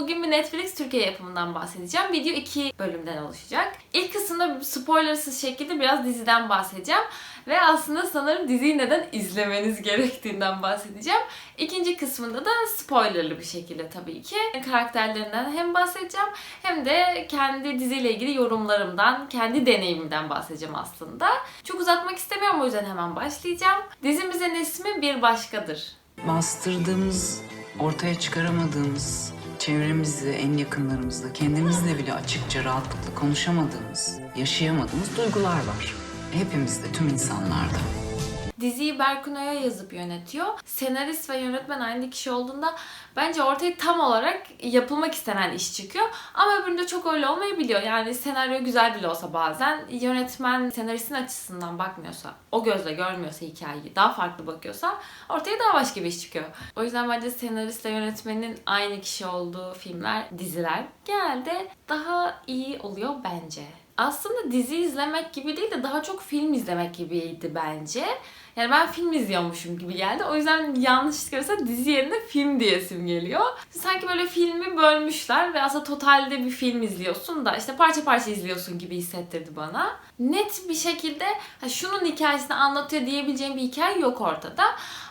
Bugün bir Netflix Türkiye yapımından bahsedeceğim. Video iki bölümden oluşacak. İlk kısımda spoilersız şekilde biraz diziden bahsedeceğim. Ve aslında sanırım diziyi neden izlemeniz gerektiğinden bahsedeceğim. İkinci kısmında da spoilerlı bir şekilde tabii ki karakterlerinden hem bahsedeceğim hem de kendi diziyle ilgili yorumlarımdan, kendi deneyimimden bahsedeceğim aslında. Çok uzatmak istemiyorum o yüzden hemen başlayacağım. Dizimizin ismi Bir Başkadır. bastırdığımız, ortaya çıkaramadığımız, çevremizde, en yakınlarımızda, kendimizle bile açıkça rahatlıkla konuşamadığımız, yaşayamadığımız duygular var. Hepimizde, tüm insanlarda. Diziyi Berkun Oya yazıp yönetiyor. Senarist ve yönetmen aynı kişi olduğunda bence ortaya tam olarak yapılmak istenen iş çıkıyor. Ama öbüründe çok öyle olmayabiliyor. Yani senaryo güzel bile olsa bazen yönetmen senaristin açısından bakmıyorsa, o gözle görmüyorsa hikayeyi, daha farklı bakıyorsa ortaya daha başka bir iş çıkıyor. O yüzden bence senaristle yönetmenin aynı kişi olduğu filmler, diziler genelde daha iyi oluyor bence aslında dizi izlemek gibi değil de daha çok film izlemek gibiydi bence. Yani ben film izliyormuşum gibi geldi. O yüzden yanlışlıkla mesela dizi yerine film diyesim geliyor. Sanki böyle filmi bölmüşler ve aslında totalde bir film izliyorsun da işte parça parça izliyorsun gibi hissettirdi bana. Net bir şekilde şunun hikayesini anlatıyor diyebileceğim bir hikaye yok ortada.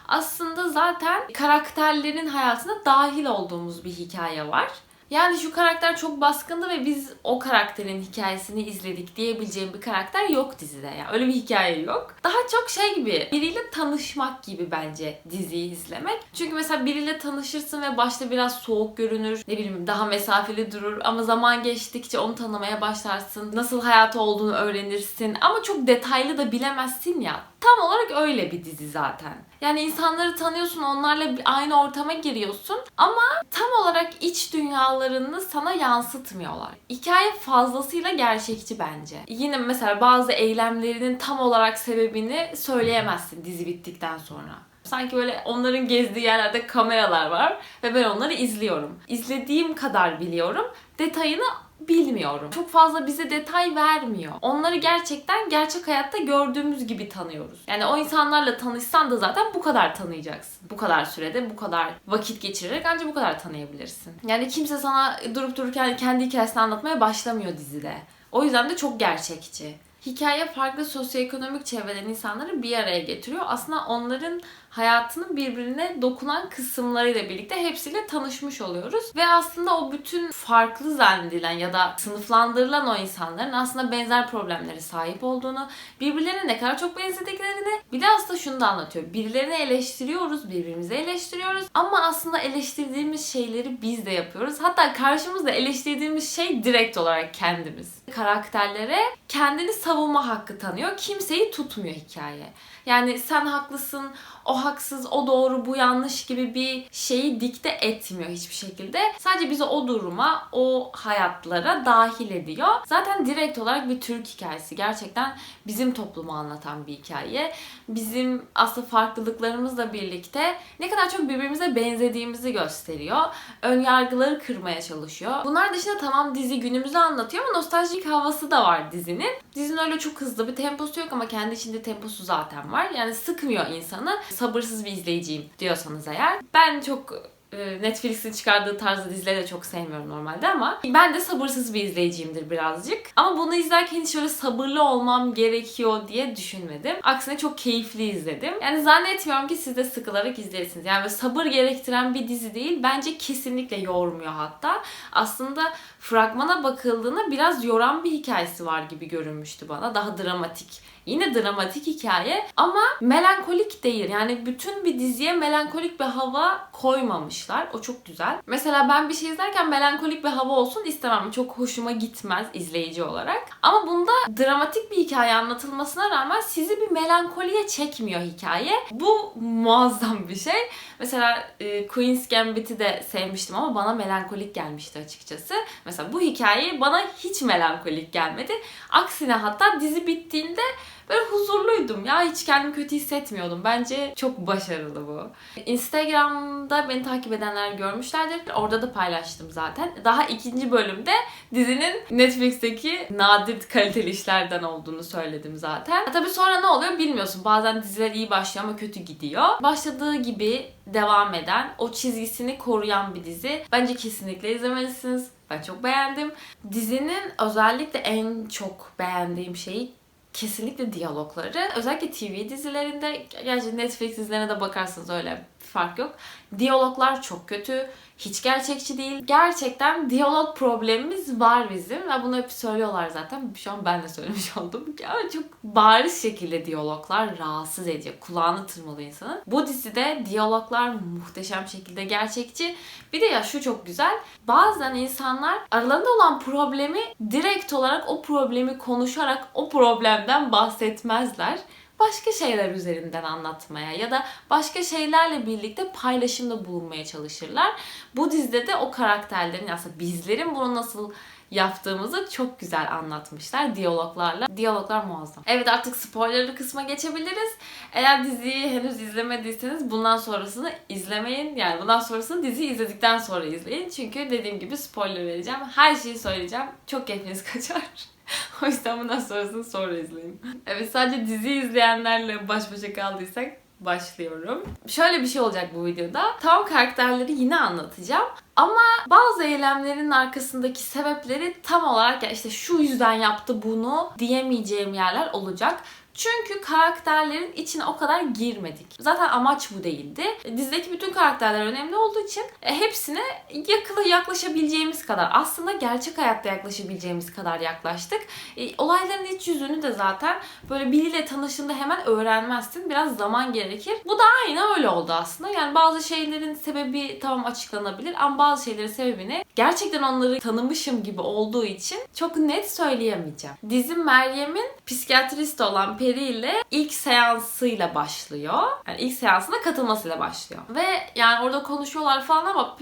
Aslında zaten karakterlerin hayatına dahil olduğumuz bir hikaye var. Yani şu karakter çok baskındı ve biz o karakterin hikayesini izledik diyebileceğim bir karakter yok dizide. Yani öyle bir hikaye yok. Daha çok şey gibi biriyle tanışmak gibi bence diziyi izlemek. Çünkü mesela biriyle tanışırsın ve başta biraz soğuk görünür. Ne bileyim daha mesafeli durur ama zaman geçtikçe onu tanımaya başlarsın. Nasıl hayatı olduğunu öğrenirsin ama çok detaylı da bilemezsin ya. Tam olarak öyle bir dizi zaten. Yani insanları tanıyorsun, onlarla aynı ortama giriyorsun ama tam olarak iç dünyalarını sana yansıtmıyorlar. Hikaye fazlasıyla gerçekçi bence. Yine mesela bazı eylemlerinin tam olarak sebebini söyleyemezsin dizi bittikten sonra. Sanki böyle onların gezdiği yerlerde kameralar var ve ben onları izliyorum. İzlediğim kadar biliyorum. Detayını bilmiyorum. Çok fazla bize detay vermiyor. Onları gerçekten gerçek hayatta gördüğümüz gibi tanıyoruz. Yani o insanlarla tanışsan da zaten bu kadar tanıyacaksın. Bu kadar sürede, bu kadar vakit geçirerek ancak bu kadar tanıyabilirsin. Yani kimse sana durup dururken kendi hikayesini anlatmaya başlamıyor dizide. O yüzden de çok gerçekçi. Hikaye farklı sosyoekonomik çevreden insanları bir araya getiriyor. Aslında onların hayatının birbirine dokunan kısımlarıyla birlikte hepsiyle tanışmış oluyoruz. Ve aslında o bütün farklı zannedilen ya da sınıflandırılan o insanların aslında benzer problemlere sahip olduğunu, birbirlerine ne kadar çok benzediklerini bir de aslında şunu da anlatıyor. Birilerini eleştiriyoruz, birbirimizi eleştiriyoruz ama aslında eleştirdiğimiz şeyleri biz de yapıyoruz. Hatta karşımızda eleştirdiğimiz şey direkt olarak kendimiz. Karakterlere kendini savunma hakkı tanıyor. Kimseyi tutmuyor hikaye. Yani sen haklısın, o haksız, o doğru, bu yanlış gibi bir şeyi dikte etmiyor hiçbir şekilde. Sadece bizi o duruma, o hayatlara dahil ediyor. Zaten direkt olarak bir Türk hikayesi. Gerçekten bizim toplumu anlatan bir hikaye. Bizim aslında farklılıklarımızla birlikte ne kadar çok birbirimize benzediğimizi gösteriyor. Ön yargıları kırmaya çalışıyor. Bunlar dışında tamam dizi günümüzü anlatıyor ama nostaljik havası da var dizinin. Dizinin öyle çok hızlı bir temposu yok ama kendi içinde temposu zaten var. Yani sıkmıyor insanı. Sabırsız bir izleyiciyim diyorsanız eğer. Ben çok e, Netflix'in çıkardığı tarzda dizileri de çok sevmiyorum normalde ama ben de sabırsız bir izleyiciyimdir birazcık. Ama bunu izlerken hiç öyle sabırlı olmam gerekiyor diye düşünmedim. Aksine çok keyifli izledim. Yani zannetmiyorum ki siz de sıkılarak izlersiniz. Yani böyle sabır gerektiren bir dizi değil. Bence kesinlikle yormuyor hatta. Aslında fragmana bakıldığında biraz yoran bir hikayesi var gibi görünmüştü bana. Daha dramatik. Yine dramatik hikaye ama melankolik değil. Yani bütün bir diziye melankolik bir hava koymamışlar. O çok güzel. Mesela ben bir şey izlerken melankolik bir hava olsun istemem. Çok hoşuma gitmez izleyici olarak. Ama bunda dramatik bir hikaye anlatılmasına rağmen sizi bir melankoliye çekmiyor hikaye. Bu muazzam bir şey. Mesela e, Queen's Gambit'i de sevmiştim ama bana melankolik gelmişti açıkçası. Mesela bu hikaye bana hiç melankolik gelmedi. Aksine hatta dizi bittiğinde Böyle huzurluydum ya hiç kendimi kötü hissetmiyordum. Bence çok başarılı bu. Instagram'da beni takip edenler görmüşlerdir. Orada da paylaştım zaten. Daha ikinci bölümde dizinin Netflix'teki nadir kaliteli işlerden olduğunu söyledim zaten. E tabii sonra ne oluyor bilmiyorsun. Bazen diziler iyi başlıyor ama kötü gidiyor. Başladığı gibi devam eden, o çizgisini koruyan bir dizi. Bence kesinlikle izlemelisiniz. Ben çok beğendim. Dizinin özellikle en çok beğendiğim şeyi kesinlikle diyalogları. Özellikle TV dizilerinde, gerçi Netflix dizilerine de bakarsanız öyle fark yok. Diyaloglar çok kötü. Hiç gerçekçi değil. Gerçekten diyalog problemimiz var bizim ve bunu hep söylüyorlar zaten. Şu an ben de söylemiş oldum. Ya çok bariz şekilde diyaloglar rahatsız ediyor. Kulağını tırmalıyor insanın. Bu dizide diyaloglar muhteşem şekilde gerçekçi. Bir de ya şu çok güzel. Bazen insanlar aralarında olan problemi direkt olarak o problemi konuşarak o problemden bahsetmezler başka şeyler üzerinden anlatmaya ya da başka şeylerle birlikte paylaşımda bulunmaya çalışırlar. Bu dizide de o karakterlerin aslında bizlerin bunu nasıl yaptığımızı çok güzel anlatmışlar diyaloglarla. Diyaloglar muazzam. Evet artık spoilerlı kısma geçebiliriz. Eğer diziyi henüz izlemediyseniz bundan sonrasını izlemeyin. Yani bundan sonrasını diziyi izledikten sonra izleyin. Çünkü dediğim gibi spoiler vereceğim. Her şeyi söyleyeceğim. Çok keyfiniz kaçar. o yüzden bundan sonrasını sonra izleyin. Evet sadece dizi izleyenlerle baş başa kaldıysak başlıyorum. Şöyle bir şey olacak bu videoda. Tam karakterleri yine anlatacağım. Ama bazı eylemlerin arkasındaki sebepleri tam olarak ya işte şu yüzden yaptı bunu diyemeyeceğim yerler olacak. Çünkü karakterlerin içine o kadar girmedik. Zaten amaç bu değildi. Dizideki bütün karakterler önemli olduğu için e, hepsine yakıla yaklaşabileceğimiz kadar aslında gerçek hayatta yaklaşabileceğimiz kadar yaklaştık. E, olayların iç yüzünü de zaten böyle biriyle tanıştığında hemen öğrenmezsin. Biraz zaman gerekir. Bu da aynı öyle oldu aslında. Yani bazı şeylerin sebebi tamam açıklanabilir ama bazı şeylerin sebebini gerçekten onları tanımışım gibi olduğu için çok net söyleyemeyeceğim. Dizi Meryem'in psikiyatrist olan Peri ile ilk seansıyla başlıyor. Yani ilk seansına katılmasıyla başlıyor. Ve yani orada konuşuyorlar falan ama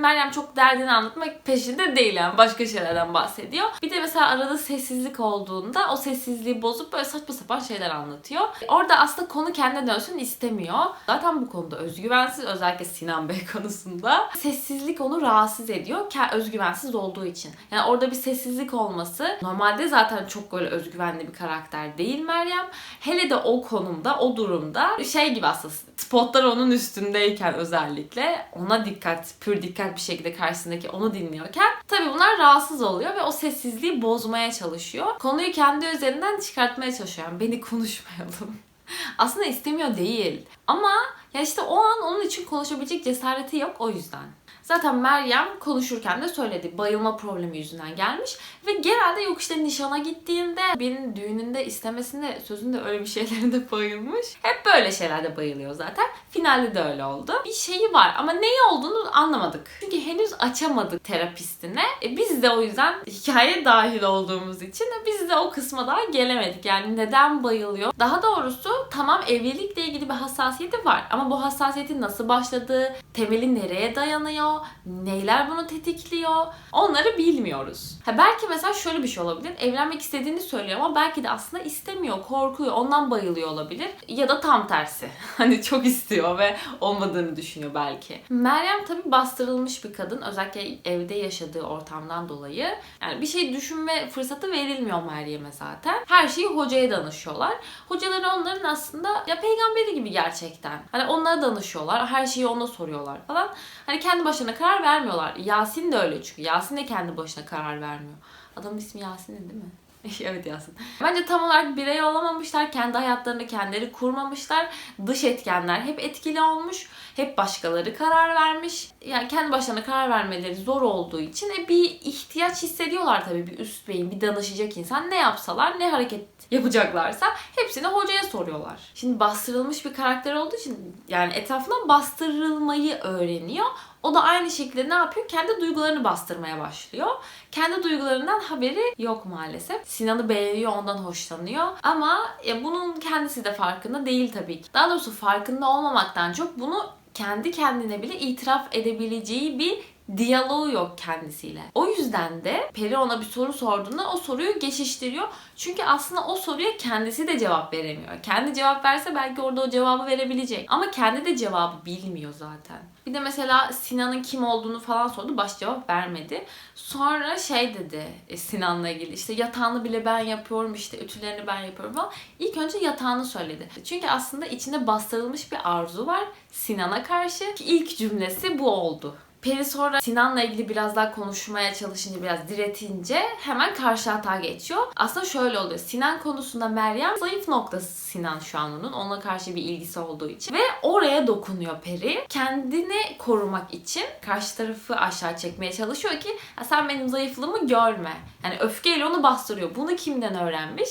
Meryem çok derdini anlatmak peşinde değil yani. Başka şeylerden bahsediyor. Bir de mesela arada sessizlik olduğunda o sessizliği bozup böyle saçma sapan şeyler anlatıyor. Orada aslında konu kendine dönsün istemiyor. Zaten bu konuda özgüvensiz özellikle Sinan Bey konusunda. Sessizlik onu rahatsız ediyor. Özgüvensiz olduğu için. Yani orada bir sessizlik olması normalde zaten çok böyle özgüvenli bir karakter değil Meryem. Hele de o konumda, o durumda şey gibi aslında spotlar onun üstündeyken özellikle ona dikkat, pür dikkat bir şekilde karşısındaki onu dinliyorken tabii bunlar rahatsız oluyor ve o sessizliği bozmaya çalışıyor. Konuyu kendi üzerinden çıkartmaya çalışıyor. Yani beni konuşmayalım. Aslında istemiyor değil. Ama ya işte o an onun için konuşabilecek cesareti yok o yüzden. Zaten Meryem konuşurken de söyledi. Bayılma problemi yüzünden gelmiş. Ve genelde yok işte nişana gittiğinde birinin düğününde istemesinde sözünde öyle bir şeylerinde bayılmış. Hep böyle şeylerde bayılıyor zaten. Finalde de öyle oldu. Bir şeyi var ama neyi olduğunu anlamadık. Çünkü henüz açamadık terapistine. E biz de o yüzden hikaye dahil olduğumuz için biz de o kısma daha gelemedik. Yani neden bayılıyor? Daha doğrusu tamam evlilikle ilgili bir hassasiyeti var. Ama bu hassasiyetin nasıl başladığı, temeli nereye dayanıyor, neyler bunu tetikliyor onları bilmiyoruz. Ha belki mesela şöyle bir şey olabilir. Evlenmek istediğini söylüyor ama belki de aslında istemiyor, korkuyor, ondan bayılıyor olabilir. Ya da tam tersi. Hani çok istiyor ve olmadığını düşünüyor belki. Meryem tabii bastırılmış bir kadın. Özellikle evde yaşadığı ortamdan dolayı. Yani bir şey düşünme fırsatı verilmiyor Meryem'e zaten. Her şeyi hocaya danışıyorlar. Hocaları onların aslında ya peygamberi gibi gerçekten. Hani onlara danışıyorlar. Her şeyi ona soruyorlar falan. Hani kendi başına karar vermiyorlar. Yasin de öyle çünkü. Yasin de kendi başına karar vermiyor. Adamın ismi Yasin değil mi? evet Yasin. Bence tam olarak birey olamamışlar. Kendi hayatlarını kendileri kurmamışlar. Dış etkenler hep etkili olmuş. Hep başkaları karar vermiş. Yani kendi başlarına karar vermeleri zor olduğu için e, bir ihtiyaç hissediyorlar tabii. Bir üst beyin, bir danışacak insan. Ne yapsalar, ne hareket yapacaklarsa hepsini hocaya soruyorlar. Şimdi bastırılmış bir karakter olduğu için yani etrafından bastırılmayı öğreniyor. O da aynı şekilde ne yapıyor? Kendi duygularını bastırmaya başlıyor. Kendi duygularından haberi yok maalesef. Sinan'ı beğeniyor, ondan hoşlanıyor. Ama ya bunun kendisi de farkında değil tabii ki. Daha doğrusu farkında olmamaktan çok bunu kendi kendine bile itiraf edebileceği bir diyaloğu yok kendisiyle. O yüzden de Peri ona bir soru sorduğunda o soruyu geçiştiriyor. Çünkü aslında o soruya kendisi de cevap veremiyor. Kendi cevap verse belki orada o cevabı verebilecek. Ama kendi de cevabı bilmiyor zaten. Bir de mesela Sinan'ın kim olduğunu falan sordu. Baş cevap vermedi. Sonra şey dedi e, Sinan'la ilgili işte yatağını bile ben yapıyorum işte ütülerini ben yapıyorum falan. İlk önce yatağını söyledi. Çünkü aslında içinde bastırılmış bir arzu var Sinan'a karşı. İlk cümlesi bu oldu. Peri sonra Sinan'la ilgili biraz daha konuşmaya çalışınca, biraz diretince hemen karşı hata geçiyor. Aslında şöyle oluyor. Sinan konusunda Meryem zayıf noktası Sinan şu an onun. Ona karşı bir ilgisi olduğu için. Ve oraya dokunuyor Peri. Kendini korumak için karşı tarafı aşağı çekmeye çalışıyor ki "Ya sen benim zayıflığımı görme. Yani öfkeyle onu bastırıyor. Bunu kimden öğrenmiş?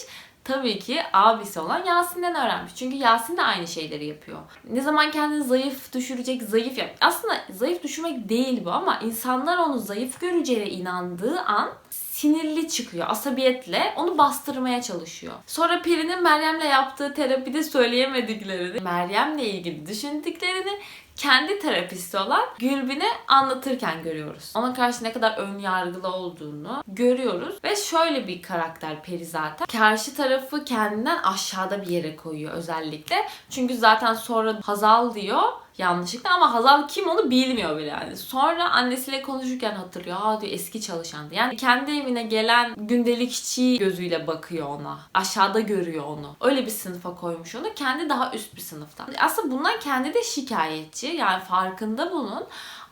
Tabii ki abisi olan Yasin'den öğrenmiş. Çünkü Yasin de aynı şeyleri yapıyor. Ne zaman kendini zayıf düşürecek, zayıf yap. Aslında zayıf düşürmek değil bu ama insanlar onu zayıf göreceğine inandığı an sinirli çıkıyor. Asabiyetle onu bastırmaya çalışıyor. Sonra Peri'nin Meryem'le yaptığı terapide söyleyemediklerini, Meryem'le ilgili düşündüklerini kendi terapisti olan Gülbin'e anlatırken görüyoruz. Ona karşı ne kadar ön yargılı olduğunu görüyoruz. Ve şöyle bir karakter Peri zaten. Karşı tarafı kendinden aşağıda bir yere koyuyor özellikle. Çünkü zaten sonra Hazal diyor yanlışlıkla ama Hazal kim onu bilmiyor bile yani. Sonra annesiyle konuşurken hatırlıyor. Ha diyor eski çalışandı. Yani kendi evine gelen gündelikçi gözüyle bakıyor ona. Aşağıda görüyor onu. Öyle bir sınıfa koymuş onu. Kendi daha üst bir sınıfta. Aslında bundan kendi de şikayetçi. Yani farkında bunun.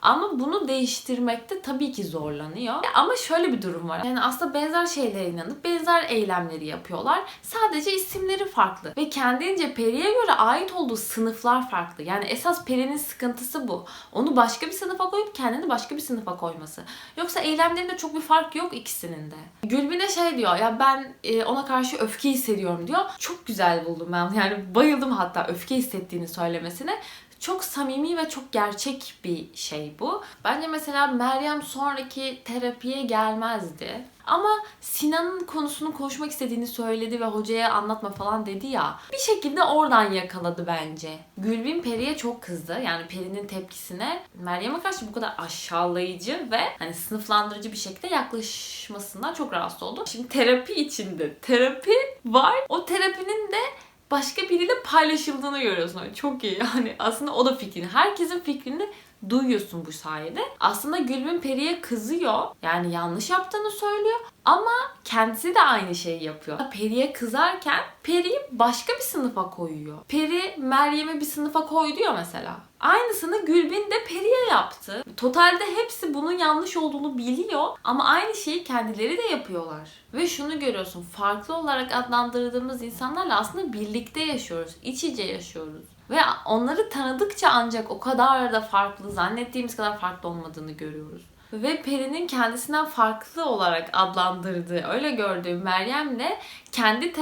Ama bunu değiştirmekte tabii ki zorlanıyor. Ama şöyle bir durum var. Yani aslında benzer şeylere inanıp benzer eylemleri yapıyorlar. Sadece isimleri farklı. Ve kendince Peri'ye göre ait olduğu sınıflar farklı. Yani esas Peri'nin sıkıntısı bu. Onu başka bir sınıfa koyup kendini başka bir sınıfa koyması. Yoksa eylemlerinde çok bir fark yok ikisinin de. Gülbin de şey diyor ya ben e, ona karşı öfke hissediyorum diyor. Çok güzel buldum ben. Yani bayıldım hatta öfke hissettiğini söylemesine çok samimi ve çok gerçek bir şey bu. Bence mesela Meryem sonraki terapiye gelmezdi. Ama Sinan'ın konusunu konuşmak istediğini söyledi ve hocaya anlatma falan dedi ya. Bir şekilde oradan yakaladı bence. Gülbin Peri'ye çok kızdı. Yani Peri'nin tepkisine Meryem'e karşı bu kadar aşağılayıcı ve hani sınıflandırıcı bir şekilde yaklaşmasından çok rahatsız oldu. Şimdi terapi içinde terapi var. O terapinin de başka biriyle paylaşıldığını görüyorsun. Çok iyi yani aslında o da fikrini. Herkesin fikrini duyuyorsun bu sayede. Aslında Gülbin Peri'ye kızıyor. Yani yanlış yaptığını söylüyor. Ama kendisi de aynı şeyi yapıyor. Peri'ye kızarken Peri'yi başka bir sınıfa koyuyor. Peri Meryem'i bir sınıfa koydu ya mesela. Aynısını Gülbin de Peri'ye yaptı. Totalde hepsi bunun yanlış olduğunu biliyor ama aynı şeyi kendileri de yapıyorlar. Ve şunu görüyorsun, farklı olarak adlandırdığımız insanlarla aslında birlikte yaşıyoruz, iç içe yaşıyoruz. Ve onları tanıdıkça ancak o kadar da farklı, zannettiğimiz kadar farklı olmadığını görüyoruz. Ve Peri'nin kendisinden farklı olarak adlandırdığı, öyle gördüğü Meryem'le kendi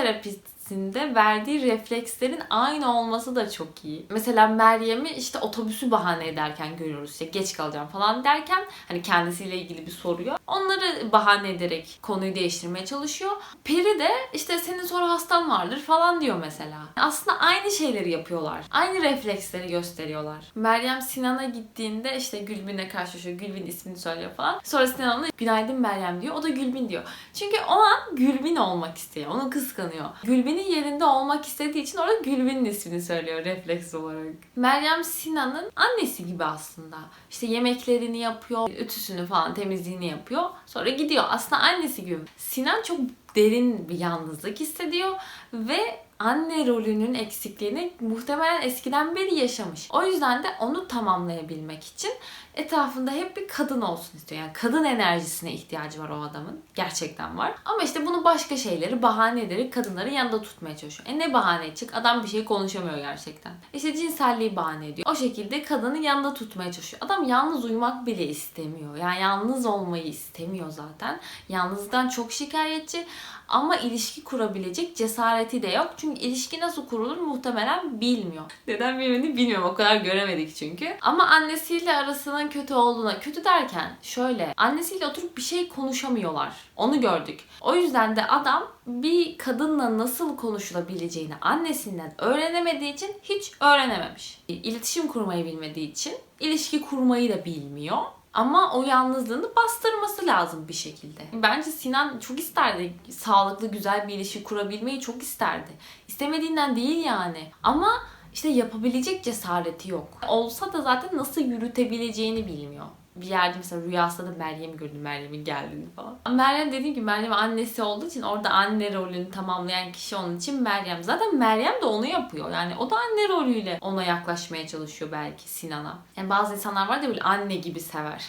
terapisinde verdiği reflekslerin aynı olması da çok iyi. Mesela Meryem'i işte otobüsü bahane ederken görüyoruz. İşte geç kalacağım falan derken hani kendisiyle ilgili bir soruyor. Onları bahane ederek konuyu değiştirmeye çalışıyor. Peri de işte senin sonra hastan vardır falan diyor mesela. Aslında aynı şeyleri yapıyorlar. Aynı refleksleri gösteriyorlar. Meryem Sinan'a gittiğinde işte Gülbin'le karşılaşıyor. Gülbin ismini söylüyor falan. Sonra Sinan ona günaydın Meryem diyor. O da Gülbin diyor. Çünkü o an Gülbin olmak istiyor. Onu kıskanıyor. Gülbin'in yerinde olmak istediği için orada Gülbin'in ismini söylüyor refleks olarak. Meryem Sinan'ın annesi gibi aslında. İşte yemeklerini yapıyor, ütüsünü falan temizliğini yapıyor. Sonra gidiyor. Aslında annesi gibi. Sinan çok derin bir yalnızlık hissediyor ve anne rolünün eksikliğini muhtemelen eskiden beri yaşamış. O yüzden de onu tamamlayabilmek için etrafında hep bir kadın olsun istiyor. Yani kadın enerjisine ihtiyacı var o adamın. Gerçekten var. Ama işte bunu başka şeyleri bahane ederek kadınları yanında tutmaya çalışıyor. E ne bahane çık? Adam bir şey konuşamıyor gerçekten. İşte cinselliği bahane ediyor. O şekilde kadını yanında tutmaya çalışıyor. Adam yalnız uyumak bile istemiyor. Yani yalnız olmayı istemiyor zaten. Yalnızlıktan çok şikayetçi. Ama ilişki kurabilecek cesareti de yok. Çünkü ilişki nasıl kurulur muhtemelen bilmiyor. Neden bilmediğini bilmiyorum. O kadar göremedik çünkü. Ama annesiyle arasının kötü olduğuna, kötü derken şöyle. Annesiyle oturup bir şey konuşamıyorlar. Onu gördük. O yüzden de adam bir kadınla nasıl konuşulabileceğini annesinden öğrenemediği için hiç öğrenememiş. İletişim kurmayı bilmediği için ilişki kurmayı da bilmiyor. Ama o yalnızlığını bastırması lazım bir şekilde. Bence Sinan çok isterdi. Sağlıklı, güzel bir ilişki kurabilmeyi çok isterdi. İstemediğinden değil yani. Ama işte yapabilecek cesareti yok. Olsa da zaten nasıl yürütebileceğini bilmiyor. Bir yerde mesela rüyasında da Meryem'i gördüm, Meryem'in geldiğini falan. Meryem dediğim gibi Meryem annesi olduğu için orada anne rolünü tamamlayan kişi onun için Meryem. Zaten Meryem de onu yapıyor. Yani o da anne rolüyle ona yaklaşmaya çalışıyor belki Sinan'a. Yani bazı insanlar var da böyle anne gibi sever.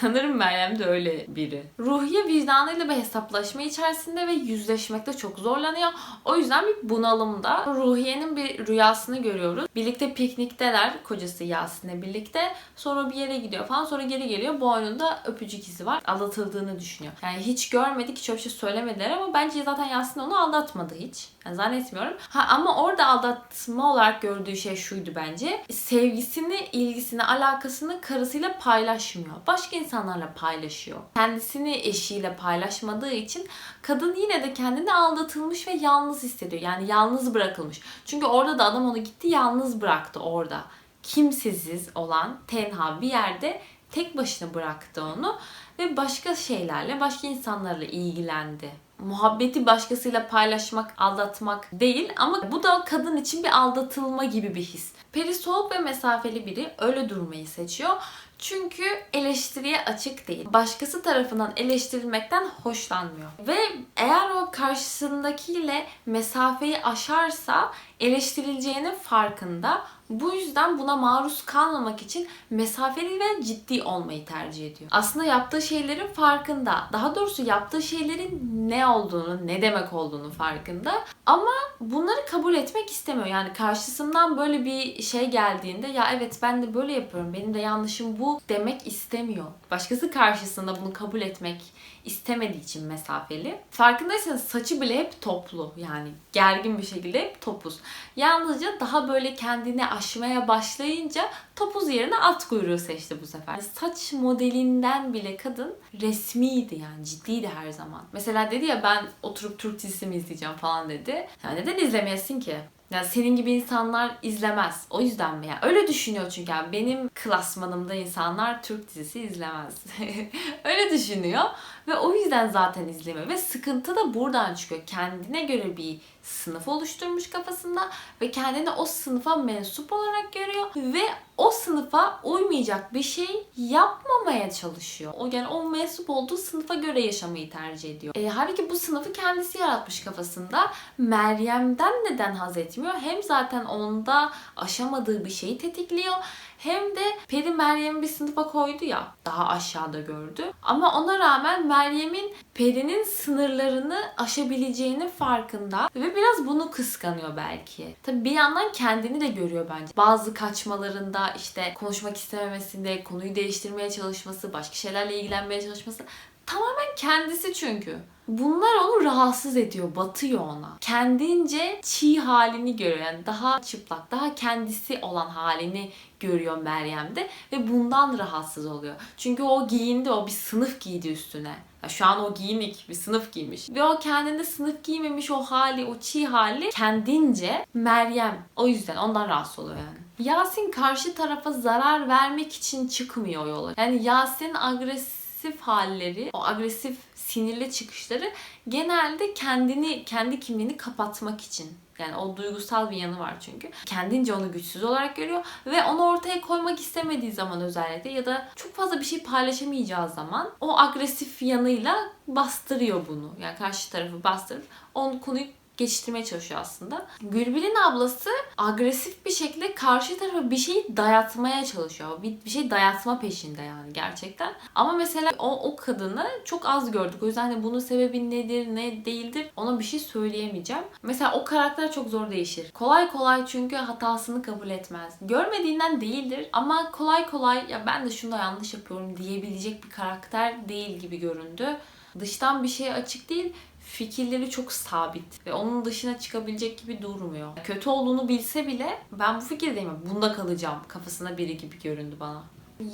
Sanırım Meryem de öyle biri. Ruhiye vicdanıyla bir hesaplaşma içerisinde ve yüzleşmekte çok zorlanıyor. O yüzden bir bunalımda. Ruhiye'nin bir rüyasını görüyoruz. Birlikte piknikteler kocası Yasin'le birlikte. Sonra bir yere gidiyor falan. Sonra geri geliyor. Boynunda öpücük izi var. Aldatıldığını düşünüyor. Yani hiç görmedik, hiç öyle şey söylemediler ama bence zaten Yasin onu aldatmadı hiç. Yani zannetmiyorum. Ha ama orada aldatma olarak gördüğü şey şuydu bence. Sevgisini, ilgisini, alakasını karısıyla paylaşmıyor. Başka insanlarla paylaşıyor. Kendisini eşiyle paylaşmadığı için kadın yine de kendini aldatılmış ve yalnız hissediyor. Yani yalnız bırakılmış. Çünkü orada da adam onu gitti yalnız bıraktı orada. Kimsesiz olan tenha bir yerde tek başına bıraktı onu ve başka şeylerle, başka insanlarla ilgilendi muhabbeti başkasıyla paylaşmak, aldatmak değil ama bu da kadın için bir aldatılma gibi bir his. Peri soğuk ve mesafeli biri öyle durmayı seçiyor. Çünkü eleştiriye açık değil. Başkası tarafından eleştirilmekten hoşlanmıyor. Ve eğer o karşısındakiyle mesafeyi aşarsa eleştirileceğinin farkında. Bu yüzden buna maruz kalmamak için mesafeli ve ciddi olmayı tercih ediyor. Aslında yaptığı şeylerin farkında. Daha doğrusu yaptığı şeylerin ne olduğunu, ne demek olduğunu farkında. Ama bunları kabul etmek istemiyor. Yani karşısından böyle bir şey geldiğinde ya evet ben de böyle yapıyorum. Benim de yanlışım bu demek istemiyor. Başkası karşısında bunu kabul etmek istemediği için mesafeli. Farkındaysanız saçı bile hep toplu. Yani gergin bir şekilde hep topuz. Yalnızca daha böyle kendini aşmaya başlayınca topuz yerine at kuyruğu seçti bu sefer. Saç modelinden bile kadın resmiydi yani ciddiydi her zaman. Mesela dedi ya ben oturup Türk dizisi izleyeceğim falan dedi. Ya neden izlemeyesin ki? Yani senin gibi insanlar izlemez. O yüzden mi? Yani öyle düşünüyor çünkü. Yani benim klasmanımda insanlar Türk dizisi izlemez. öyle düşünüyor. Ve o yüzden zaten izlemiyor. Ve sıkıntı da buradan çıkıyor. Kendine göre bir sınıf oluşturmuş kafasında ve kendini o sınıfa mensup olarak görüyor ve o sınıfa uymayacak bir şey yapmamaya çalışıyor. O yani o mensup olduğu sınıfa göre yaşamayı tercih ediyor. E, halbuki bu sınıfı kendisi yaratmış kafasında. Meryem'den neden haz etmiyor? Hem zaten onda aşamadığı bir şeyi tetikliyor hem de Peri Meryem'i bir sınıfa koydu ya daha aşağıda gördü. Ama ona rağmen Meryem'in Peri'nin sınırlarını aşabileceğinin farkında ve biraz bunu kıskanıyor belki. Tabii bir yandan kendini de görüyor bence. Bazı kaçmalarında işte konuşmak istememesinde, konuyu değiştirmeye çalışması, başka şeylerle ilgilenmeye çalışması tamamen kendisi çünkü. Bunlar onu rahatsız ediyor, batıyor ona. Kendince çiğ halini görüyor. Yani daha çıplak, daha kendisi olan halini görüyor Meryem'de ve bundan rahatsız oluyor. Çünkü o giyindi, o bir sınıf giydi üstüne. Ya şu an o giyinik bir sınıf giymiş. Ve o kendinde sınıf giymemiş o hali, o çiğ hali kendince Meryem. O yüzden ondan rahatsız oluyor yani. Yasin karşı tarafa zarar vermek için çıkmıyor yola. Yani Yasin agresif halleri, o agresif sinirli çıkışları genelde kendini, kendi kimliğini kapatmak için. Yani o duygusal bir yanı var çünkü. Kendince onu güçsüz olarak görüyor ve onu ortaya koymak istemediği zaman özellikle ya da çok fazla bir şey paylaşamayacağı zaman o agresif yanıyla bastırıyor bunu. Yani karşı tarafı bastırıp onu konuyu geçiştirmeye çalışıyor aslında. Gülbil'in ablası agresif bir şekilde karşı tarafa bir şeyi dayatmaya çalışıyor. Bir, bir şey dayatma peşinde yani gerçekten. Ama mesela o, o kadını çok az gördük. O yüzden hani bunun sebebi nedir, ne değildir ona bir şey söyleyemeyeceğim. Mesela o karakter çok zor değişir. Kolay kolay çünkü hatasını kabul etmez. Görmediğinden değildir ama kolay kolay ya ben de şunu da yanlış yapıyorum diyebilecek bir karakter değil gibi göründü. Dıştan bir şeye açık değil, fikirleri çok sabit ve onun dışına çıkabilecek gibi durmuyor. Kötü olduğunu bilse bile ben bu fikirdeyim. Bunda kalacağım kafasına biri gibi göründü bana.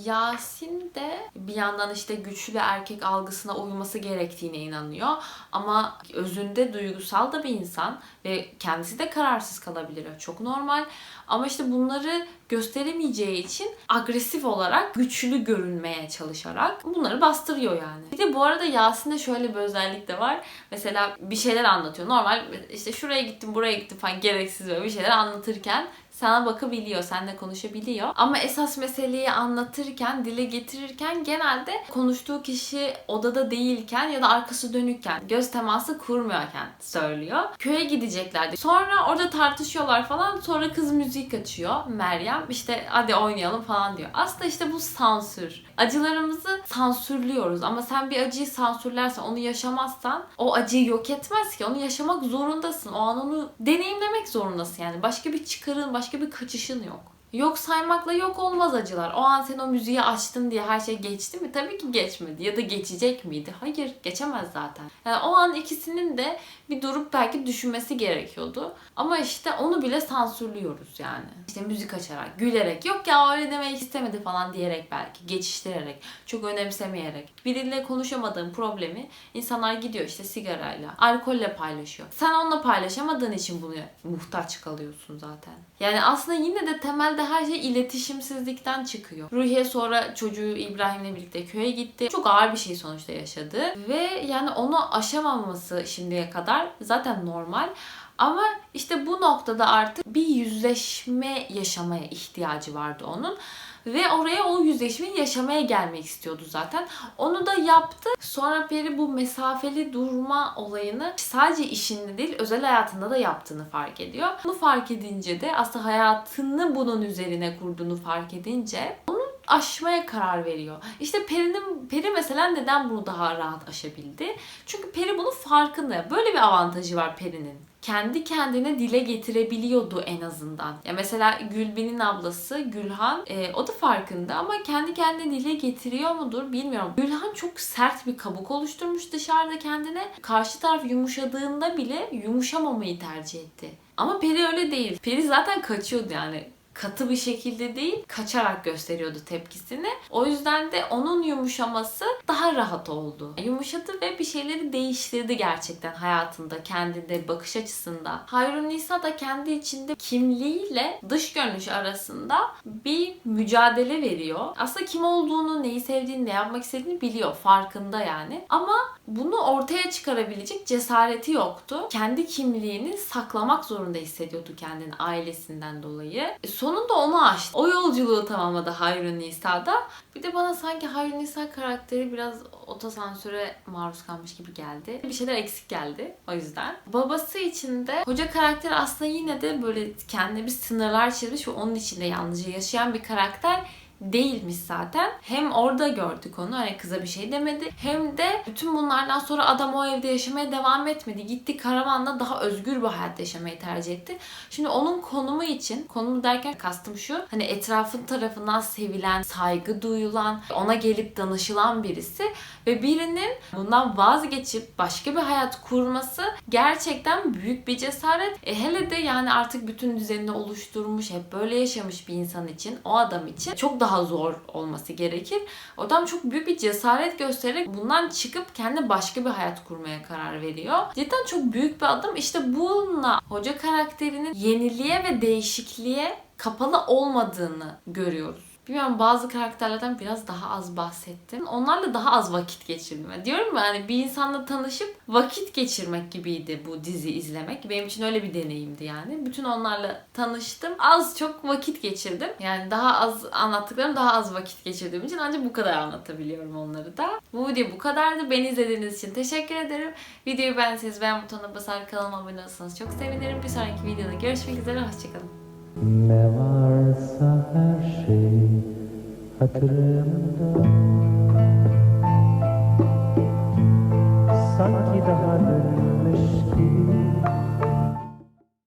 Yasin de bir yandan işte güçlü erkek algısına uyması gerektiğine inanıyor. Ama özünde duygusal da bir insan ve kendisi de kararsız kalabilir. Çok normal. Ama işte bunları gösteremeyeceği için agresif olarak güçlü görünmeye çalışarak bunları bastırıyor yani. Bir de bu arada Yasin'de şöyle bir özellik de var. Mesela bir şeyler anlatıyor. Normal işte şuraya gittim buraya gittim falan gereksiz böyle bir şeyler anlatırken sana bakabiliyor, seninle konuşabiliyor. Ama esas meseleyi anlatırken, dile getirirken genelde konuştuğu kişi odada değilken ya da arkası dönükken, göz teması kurmuyorken söylüyor. Köye gideceklerdi. Sonra orada tartışıyorlar falan. Sonra kız müzik açıyor. Meryem işte hadi oynayalım falan diyor. Aslında işte bu sansür. Acılarımızı sansürlüyoruz ama sen bir acıyı sansürlersen, onu yaşamazsan o acıyı yok etmez ki. Onu yaşamak zorundasın. O an onu deneyimlemek zorundasın yani. Başka bir çıkarın, başka bir kaçışın yok. Yok saymakla yok olmaz acılar. O an sen o müziği açtın diye her şey geçti mi? Tabii ki geçmedi. Ya da geçecek miydi? Hayır, geçemez zaten. Yani o an ikisinin de bir durup belki düşünmesi gerekiyordu. Ama işte onu bile sansürlüyoruz yani. İşte müzik açarak, gülerek, yok ya öyle demek istemedi falan diyerek belki, geçiştirerek, çok önemsemeyerek. Biriyle konuşamadığın problemi insanlar gidiyor işte sigarayla, alkolle paylaşıyor. Sen onunla paylaşamadığın için bunu muhtaç kalıyorsun zaten. Yani aslında yine de temelde her şey iletişimsizlikten çıkıyor. Ruhiye sonra çocuğu İbrahim'le birlikte köye gitti. Çok ağır bir şey sonuçta yaşadı. Ve yani onu aşamaması şimdiye kadar zaten normal. Ama işte bu noktada artık bir yüzleşme yaşamaya ihtiyacı vardı onun. Ve oraya o yüzleşmeyi yaşamaya gelmek istiyordu zaten. Onu da yaptı. Sonra Peri bu mesafeli durma olayını sadece işinde değil özel hayatında da yaptığını fark ediyor. Bunu fark edince de aslında hayatını bunun üzerine kurduğunu fark edince onu aşmaya karar veriyor. İşte Peri'nin Peri mesela neden bunu daha rahat aşabildi? Çünkü Peri bunun farkında. Böyle bir avantajı var Peri'nin kendi kendine dile getirebiliyordu en azından. Ya mesela Gülbin'in ablası Gülhan e, o da farkında ama kendi kendine dile getiriyor mudur bilmiyorum. Gülhan çok sert bir kabuk oluşturmuş dışarıda kendine. Karşı taraf yumuşadığında bile yumuşamamayı tercih etti. Ama Peri öyle değil. Peri zaten kaçıyordu yani katı bir şekilde değil kaçarak gösteriyordu tepkisini. O yüzden de onun yumuşaması daha rahat oldu. Yumuşadı ve bir şeyleri değiştirdi gerçekten hayatında, kendinde, bakış açısında. Hayrun Nisa da kendi içinde kimliğiyle dış görünüş arasında bir mücadele veriyor. Aslında kim olduğunu, neyi sevdiğini, ne yapmak istediğini biliyor. Farkında yani. Ama bunu ortaya çıkarabilecek cesareti yoktu. Kendi kimliğini saklamak zorunda hissediyordu kendini ailesinden dolayı. E, sonunda onu aştı. O yolculuğu tamamladı Hayrun Nisa'da. Bir de bana sanki Hayrun Nisa karakteri biraz otosansüre maruz kalmış gibi geldi. Bir şeyler eksik geldi o yüzden. Babası için de hoca karakteri aslında yine de böyle kendine bir sınırlar çizmiş ve onun içinde yalnızca yaşayan bir karakter değilmiş zaten. Hem orada gördük onu hani kıza bir şey demedi. Hem de bütün bunlardan sonra adam o evde yaşamaya devam etmedi. Gitti karavanla daha özgür bir hayat yaşamayı tercih etti. Şimdi onun konumu için, konumu derken kastım şu. Hani etrafın tarafından sevilen, saygı duyulan, ona gelip danışılan birisi ve birinin bundan vazgeçip başka bir hayat kurması gerçekten büyük bir cesaret. E hele de yani artık bütün düzenini oluşturmuş, hep böyle yaşamış bir insan için, o adam için çok daha zor olması gerekir. O adam çok büyük bir cesaret göstererek bundan çıkıp kendi başka bir hayat kurmaya karar veriyor. Cidden çok büyük bir adım. İşte bununla hoca karakterinin yeniliğe ve değişikliğe kapalı olmadığını görüyoruz. Bilmiyorum bazı karakterlerden biraz daha az bahsettim. Onlarla daha az vakit geçirdim. Yani diyorum ya hani bir insanla tanışıp vakit geçirmek gibiydi bu dizi izlemek. Benim için öyle bir deneyimdi yani. Bütün onlarla tanıştım. Az çok vakit geçirdim. Yani daha az anlattıklarım daha az vakit geçirdiğim için ancak bu kadar anlatabiliyorum onları da. Bu video bu kadardı. Beni izlediğiniz için teşekkür ederim. Videoyu beğendiyseniz beğen butonuna basar kanalıma abone olursanız çok sevinirim. Bir sonraki videoda görüşmek üzere. Hoşçakalın. Ne varsa her şey hatırımda Sanki daha dün